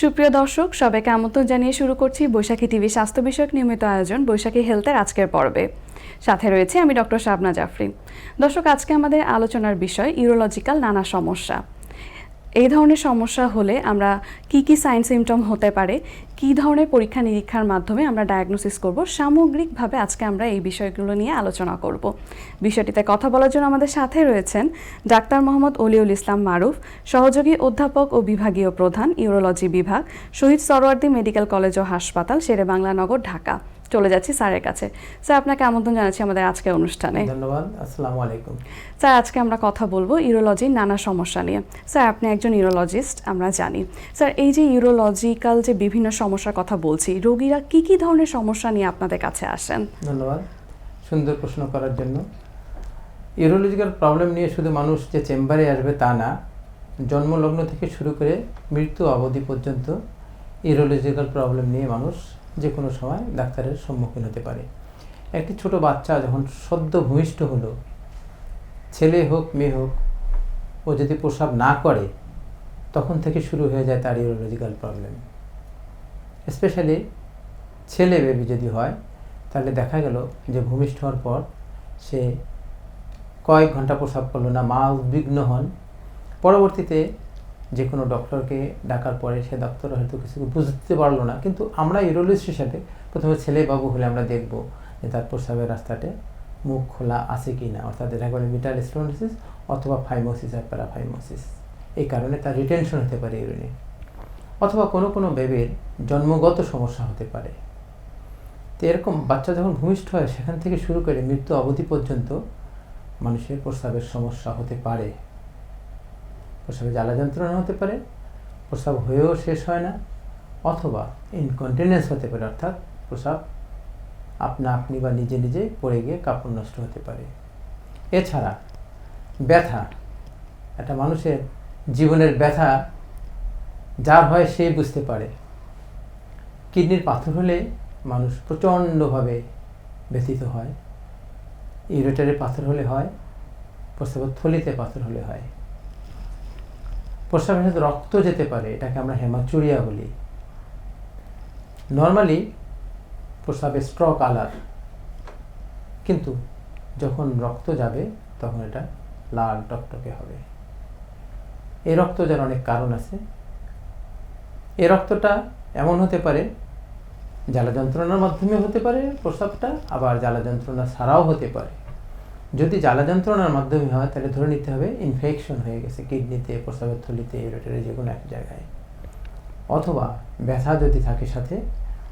সুপ্রিয় দর্শক, সবাইকে আমন্ত্রণ জানিয়ে শুরু করছি বৈশাখী টিভি স্বাস্থ্য বিষয়ক নিয়মিত আয়োজন বৈশাখী হেলথের আজকের পর্বে। সাথে রয়েছে আমি ডক্টর শাবনা জাফরি। দর্শক, আজকে আমাদের আলোচনার বিষয় ইউরোলজিক্যাল নানা সমস্যা। এই ধরনের সমস্যা হলে আমরা কি কি সাইন সিমটম হতে পারে, কি ধরনের পরীক্ষা নিরীক্ষার মাধ্যমে আমরা ডায়াগনোসিস করব, সামগ্রিকভাবে আজকে আমরা এই বিষয়গুলো নিয়ে আলোচনা করব। বিষয়টিতে কথা বলার জন্য আমাদের সাথে রয়েছেন ডাক্তার মোহাম্মদ অলিউল ইসলাম মারুফ, সহযোগী অধ্যাপক ও বিভাগীয় প্রধান, ইউরোলজি বিভাগ, শহীদ সরওয়ার্দী মেডিকেল কলেজ ও হাসপাতাল শেরে বাংলা নগর, ঢাকা। চলে যাচ্ছি স্যারের কাছে। স্যার আপনাকে আমন্ত্রণ জানাচ্ছি আমাদের আজকের অনুষ্ঠানে। ধন্যবাদ আসসালামু আলাইকুম। স্যার আজকে আমরা কথা বলব ইউরোলজির নানা সমস্যা নিয়ে। স্যার আপনি একজন ইউরোলজিস্ট আমরা জানি। স্যার এই যে ইউরোলজিক্যাল যে বিভিন্ন সমস্যার কথা বলছি রোগীরা কি কি ধরনের সমস্যা নিয়ে আপনাদের কাছে আসেন? ধন্যবাদ সুন্দর প্রশ্ন করার জন্য। ইউরোলজিক্যাল প্রবলেম নিয়ে শুধু মানুষ যে চেম্বারে আসবে তা না জন্মলগ্ন থেকে শুরু করে মৃত্যু অবধি পর্যন্ত ইউরোলজিক্যাল প্রবলেম নিয়ে মানুষ যে কোনো সময় ডাক্তারের সম্মুখীন হতে পারে। একটি ছোট বাচ্চা যখন সদ্য ভূমিষ্ঠ হলো, ছেলে হোক, মেয়ে হোক, ও যদি প্রসাব না করে, তখন থেকে শুরু হয়ে যায় তার ইউরোলজিক্যাল প্রবলেম স্পেশালি ছেলে বেবি যদি হয়, তাহলে দেখা গেল যে ভূমিষ্ঠ হওয়ার পর সে কয়েক ঘণ্টা প্রসাব করল না মা উদ্বিগ্ন হন। পরবর্তীতে যে কোনো ডক্টরকে ডাকার পরে সে ডক্টর হয়তো কিছু বুঝতে পারল না। কিন্তু আমরা ইউরোলজিস্ট হিসাবে প্রথমে ছেলে বাবু হলে আমরা দেখব যে তার প্রস্রাবের রাস্তাতে মুখ খোলা আছে কি না অর্থাৎ এটা বলে মিটাল স্টোনোসিস অথবা ফাইমোসিস আর প্যারাফাইমোসিস এই কারণে তার রিটেনশন হতে পারে ইউরিনে অথবা কোনো কোনো বেবির জন্মগত সমস্যা হতে পারে। তো এরকম বাচ্চা যখন ভূমিষ্ঠ হয়, সেখান থেকে শুরু করে মৃত্যু অবধি পর্যন্ত মানুষের প্রস্রাবের সমস্যা হতে পারে। প্রস্রাবে জ্বালা যন্ত্রণা হতে পারে, প্রস্রাব হয়েও শেষ হয় না, অথবা ইনকন্টিনেন্স হতে পারে, অর্থাৎ প্রস্রাব আপনা আপনি বা নিজে নিজে পড়ে গিয়ে কাপড় নষ্ট হতে পারে। এছাড়া ব্যথা, একটা মানুষের জীবনের ব্যথা যার হয় সে বুঝতে পারে। কিডনির পাথর হলে মানুষ প্রচণ্ডভাবে ব্যথিত হয়। ইউরেটারে পাথর হলে হয়, প্রস্রাবের থলিতে পাথর হলে হয়। প্রস্রাবের সাথে রক্ত যেতে পারে, এটাকে আমরা হেমাচুরিয়া বলি। নর্মালি প্রস্রাবে স্ট্র কালার কিন্তু যখন রক্ত যাবে, তখন এটা লাল টকটকে হবে। এই রক্ত যার অনেক কারণ আছে। এ রক্তটা এমন হতে পারে, জ্বালা যন্ত্রণার মাধ্যমে হতে পারে প্রস্রাবটা, আবার জ্বালা যন্ত্রণা ছাড়াও হতে পারে। যদি জ্বালা যন্ত্রণার মাধ্যমে হয়, তাহলে ধরে নিতে হবে ইনফেকশন হয়ে গেছে কিডনিতে প্রস্রাবের থলিতে ইউরেটারে যে কোনো এক জায়গায়। অথবা ব্যথা যদি থাকে সাথে,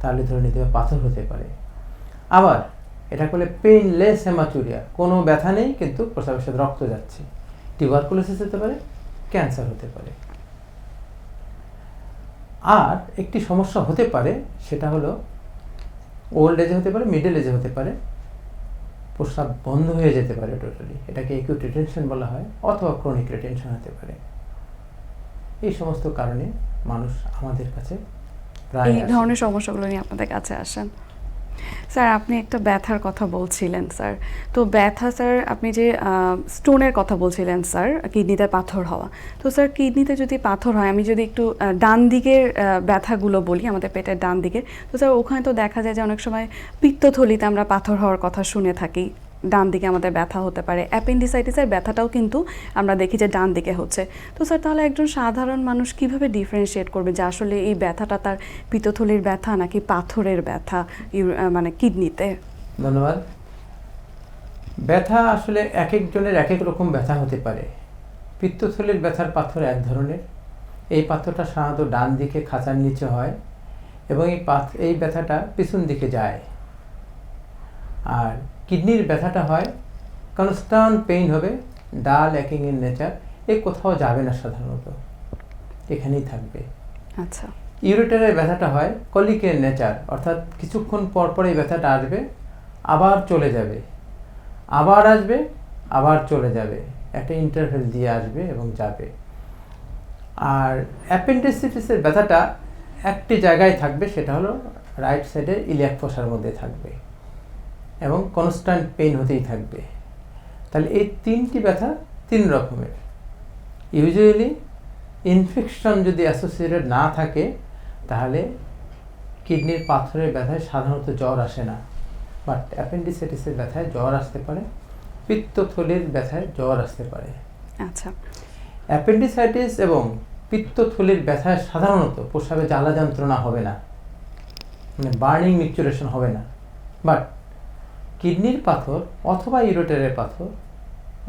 তাহলে ধরে নিতে হবে পাথর হতে পারে। আবার এটা করলে পেইনলেস হেমাচুরিয়া কোনো ব্যথা নেই, কিন্তু প্রস্রাবের সাথে রক্ত যাচ্ছে। টিউবারকুলোসিস হতে পারে ক্যান্সার হতে পারে। আর একটি সমস্যা হতে পারে, সেটা হলো ওল্ড এজে হতে পারে মিডল এজে হতে পারে। প্রস্রাব বন্ধ হয়ে যেতে পারে টোটালি এটাকে একিউট রিটেনশন বলা হয় অথবা ক্রনিক রিটেনশন হতে পারে। এই সমস্ত কারণে মানুষ আমাদের কাছে প্রায় এই। ধরনের সমস্যাগুলো নিয়ে আপনাদের কাছে আসেন। স্যার, আপনি একটা ব্যথার কথা বলছিলেন, স্যার। তো ব্যথা, স্যার, আপনি যে স্টোনের কথা বলছিলেন, স্যার, কিডনিতে পাথর হওয়া। তো স্যার, কিডনিতে যদি পাথর হয়, আমি যদি একটু ডান দিকের ব্যথাগুলো বলি, আমাদের পেটের ডান দিকে তো স্যার, ওখানে তো দেখা যায় যে অনেক সময় পিত্তথলিতে আমরা পাথর হওয়ার কথা শুনে থাকি। ডান দিকে আমাদের ব্যথা হতে পারে। অ্যাপেন্ডিসাইটিসের ব্যথাটাও কিন্তু আমরা দেখি যে ডান দিকে হচ্ছে। তো স্যার, তাহলে একজন সাধারণ মানুষ কীভাবে ডিফারেন্সিয়েট করবে যে আসলে এই ব্যথাটা তার পিতথলির ব্যথা নাকি পাথরের ব্যথা মানে কিডনিতে? ধন্যবাদ। ব্যথা আসলে এক একজনের এক এক রকম ব্যথা হতে পারে। পিত্তথলির ব্যথার পাথর এক ধরনের। এই পাথরটা সাধারণত ডান দিকে খাঁচার নিচে হয় এবং এই পাথ, এই ব্যথাটা পিছন দিকে যায়। আর কিডনির ব্যথাটা হয় কনস্ট্যান্ট পেইন হবে ডাল ইন নেচার এ কোথাও যাবে না সাধারণত। এখানেই থাকবে। আচ্ছা। ইউরেটারের ব্যথাটা হয় কলিকের নেচার অর্থাৎ কিছুক্ষণ পর পর এই ব্যথাটা আসবে আবার চলে যাবে। আবার আসবে আবার চলে যাবে। একটা ইন্টারভেল দিয়ে আসবে এবং যাবে। আর অ্যাপেন্ডিসিটিসের ব্যথাটা একটি জায়গায় থাকবে সেটা হলো রাইট সাইডের ইলিয়াক ফোসার মধ্যে থাকবে। এবং কনস্ট্যান্ট পেইন হতেই থাকবে। তাহলে এই তিনটি ব্যথা তিন রকমের। ইউজুয়ালি ইনফেকশন যদি অ্যাসোসিয়েটেড না থাকে তাহলে কিডনির পাথরের ব্যথায় সাধারণত জ্বর আসে না। বাট অ্যাপেন্ডিসাইটিসের ব্যথায় জ্বর আসতে পারে পিত্তথলির ব্যথায় জ্বর আসতে পারে। আচ্ছা। অ্যাপেন্ডিসাইটিস এবং পিত্তথলির ব্যথায় সাধারণত প্রস্রাবে জ্বালা যন্ত্রণা হবে না। মানে বার্নিং মিকচুরেশন হবে না। বাট কিডনির পাথর অথবা ইউরোটারের পাথর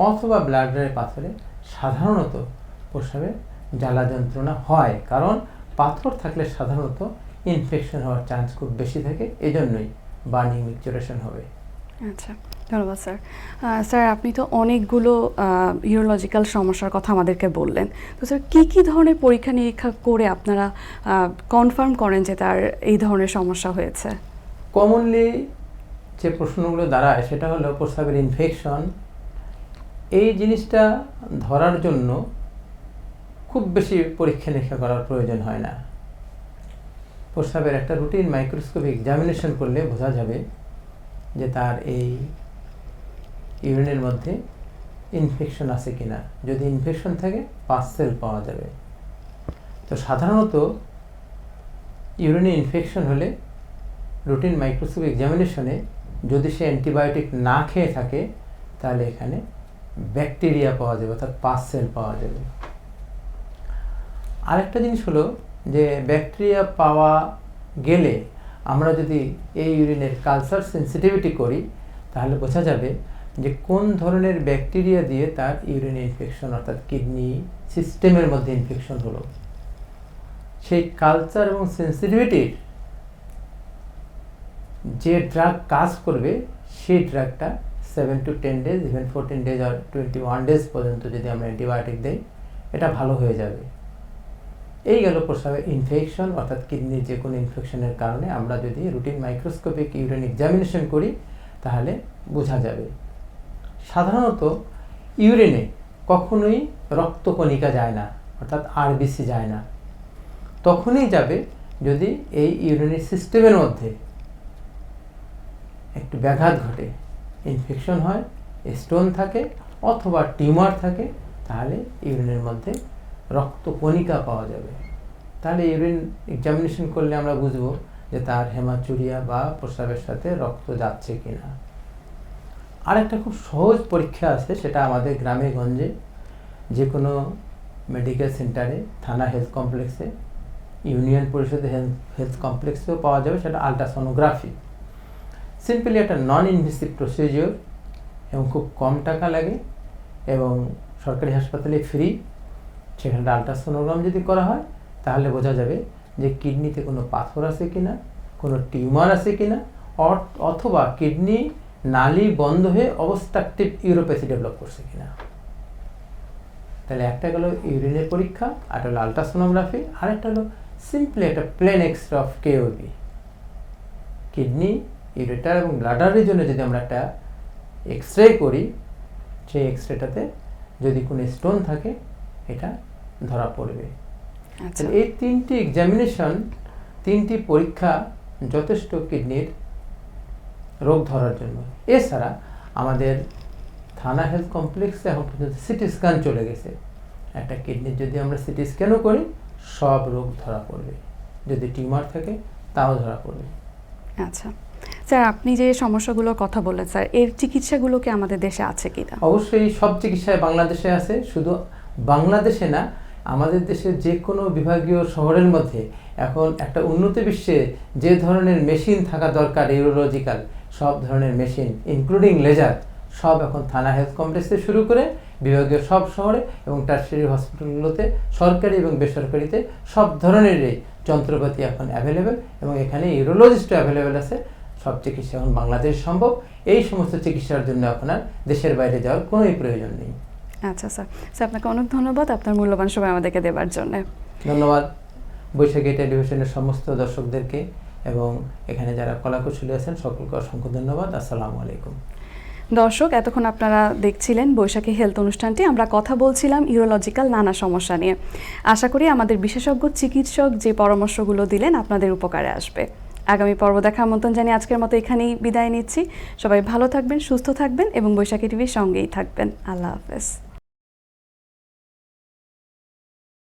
অথবা ব্লাডারের পাথরে সাধারণত প্রস্রাবে জ্বালা যন্ত্রণা হয়। কারণ পাথর থাকলে সাধারণত ইনফেকশন হওয়ার চান্স খুব বেশি থাকে। এজন্যই বার্নিং মিকচুরেশন হবে। আচ্ছা ধন্যবাদ স্যার। স্যার আপনি তো অনেকগুলো ইউরোলজিক্যাল সমস্যার কথা আমাদেরকে বললেন। তো স্যার কী কী ধরনের পরীক্ষা নিরীক্ষা করে আপনারা কনফার্ম করেন যে তার এই ধরনের সমস্যা হয়েছে? কমনলি যে প্রশ্নগুলো দাঁড়ায় সেটা হলো প্রস্রাবের ইনফেকশন এই জিনিসটা ধরার জন্য খুব বেশি পরীক্ষা নিরীক্ষা করার প্রয়োজন হয় না। প্রস্রাবের একটা রুটিন মাইক্রোস্কোপ এক্সামিনেশন করলে বোঝা যাবে যে তার এই ইউরিনের মধ্যে ইনফেকশন আছে কি না যদি ইনফেকশন থাকে পার্সেল পাওয়া যাবে। তো সাধারণত ইউরিনে ইনফেকশন হলে রুটিন মাইক্রোস্কোপ এক্সামিনেশনে যদি সে অ্যান্টিবায়োটিক না খেয়ে থাকে, তাহলে এখানে ব্যাকটেরিয়া পাওয়া যাবে, অর্থাৎ পাস সেল পাওয়া যাবে। আরেকটা জিনিস হলো যে, ব্যাকটেরিয়া পাওয়া গেলে আমরা যদি এই ইউরিনের কালচার সেন্সিটিভিটি করি, তাহলে বোঝা যাবে যে, কোন ধরনের ব্যাকটেরিয়া দিয়ে তার ইউরিন ইনফেকশন অর্থাৎ কিডনি সিস্টেমের মধ্যে ইনফেকশন হলো। সেই কালচার এবং সেন্সিটিভিটির যে ড্রাগ কাজ করবে, সেই ড্রাগটা seven to ten days even fourteen days R twenty one days পর্যন্ত যদি আমরা অ্যান্টিবায়োটিক দিই, এটা ভালো হয়ে যাবে। এই গেল প্রস্রাবে ইনফেকশন অর্থাৎ কিডনির যে কোনো ইনফেকশনের কারণে আমরা যদি রুটিন মাইক্রোস্কোপিক ইউরিন এক্সামিনেশন করি, তাহলে বোঝা যাবে। সাধারণত ইউরিনে কখনোই রক্তকণিকা যায় না, অর্থাৎ আরবিসি যায় না। তখনই যাবে যদি এই ইউরিনের সিস্টেমের মধ্যে একটু ব্যাঘাত ঘটে। ইনফেকশন হয় স্টোন থাকে অথবা টিউমার থাকে, তাহলে ইউরিনের মধ্যে রক্তকণিকা পাওয়া যাবে। তাহলে ইউরিন এক্সামিনেশন করলে আমরা বুঝব যে তার হেমাচুরিয়া বা প্রস্রাবের সাথে রক্ত যাচ্ছে কিনা। আরেকটা খুব সহজ পরীক্ষা আছে, সেটা আমাদের গ্রামে গঞ্জে যে কোনো মেডিকেল সেন্টারে থানা হেলথ কমপ্লেক্সে ইউনিয়ন পরিষদের হেলথ হেলথ কমপ্লেক্সেও পাওয়া যাবে, সেটা আলট্রাসোনোগ্রাফি সিম্পলি একটা নন ইনভেসিভ প্রসিজিওর এবং খুব কম টাকা লাগে এবং সরকারি হাসপাতালে ফ্রি সেখানে আলট্রাসোনোগ্রাম যদি করা হয়, তাহলে বোঝা যাবে যে কিডনিতে কোনো পাথর আছে কিনা, কোনো টিউমার আছে কি না অথবা কিডনি নালি বন্ধ হয়ে অবস্ট্রাকটিভ ইউরোপ্যাথি ডেভেলপ করছে কিনা। তাহলে একটা গেলো ইউরিনের পরীক্ষা আর হলো আলট্রাসোনোগ্রাফি আর একটা হলো সিম্পলি একটা plain X-ray of KUB kidney ureter এবং ব্লাডারের জন্য যদি আমরা একটা এক্স রে করি সেই এক্স রেটাতে যদি কোনো স্টোন থাকে এটা ধরা পড়বে। আচ্ছা। এই তিনটি এক্সামিনেশন তিনটি পরীক্ষা যথেষ্ট কিডনির রোগ ধরার জন্য। এছাড়া আমাদের থানা হেলথ কমপ্লেক্সে এখন পর্যন্ত সিটি স্ক্যান চলে গেছে। একটা কিডনির যদি আমরা সিটি স্ক্যানও করি সব রোগ ধরা পড়বে। যদি টিউমার থাকে তাও ধরা পড়বে। আচ্ছা। স্যার, আপনি যে সমস্যাগুলোর কথা বললেন, স্যার, এর চিকিৎসাগুলো কি আমাদের দেশে আছে কিনা? অবশ্যই সব চিকিৎসায় বাংলাদেশে আছে, শুধু বাংলাদেশে না, আমাদের দেশের যে কোনো বিভাগীয় শহরের মধ্যে এখন একটা উন্নত বিশ্বে যে ধরনের মেশিন থাকা দরকার ইউরোলজিক্যাল সব ধরনের মেশিন ইনক্লুডিং লেজার সব এখন থানা হেলথ কমপ্লেক্সে শুরু করে বিভাগীয় সব শহরে এবং টার্সারি হসপিটালগুলোতে সরকারি এবং বেসরকারিতে সব ধরনেরই যন্ত্রপাতি এখন অ্যাভেলেবেল এবং এখানে ইউরোলজিস্টও অ্যাভেলেবেল আছে। সব চিকিৎসা এখন বাংলাদেশ সম্ভব। এই সমস্ত চিকিৎসার জন্য আপনার দেশের বাইরে যাওয়ার কোনোই প্রয়োজন নেই। আচ্ছা স্যার। স্যার আপনাকে অনেক ধন্যবাদ। আপনার মূল্যবান সময় আমাদেরকে দেওয়ার জন্য। ধন্যবাদ। বৈশাখী টেলিভিশনের সমস্ত দর্শকদেরকে এবং এখানে যারা কলাকুশলী আছেন সকলকে অসংখ্য ধন্যবাদ। আসসালামু আলাইকুম। দর্শক এতক্ষণ আপনারা দেখছিলেন বৈশাখী হেলথ অনুষ্ঠানটি। আমরা কথা বলছিলাম ইউরোলজিক্যাল নানা সমস্যা নিয়ে। আশা করি আমাদের বিশেষজ্ঞ চিকিৎসক যে পরামর্শগুলো দিলেন আপনাদের উপকারে আসবে। আগামী পর্ব দেখা আমন্ত্রণ জানিয়ে আজকের মতো এখানেই বিদায় নিচ্ছি। সবাই ভালো থাকবেন, সুস্থ থাকবেন এবং বৈশাখী টিভির সঙ্গেই থাকবেন। আল্লাহ হাফেজ।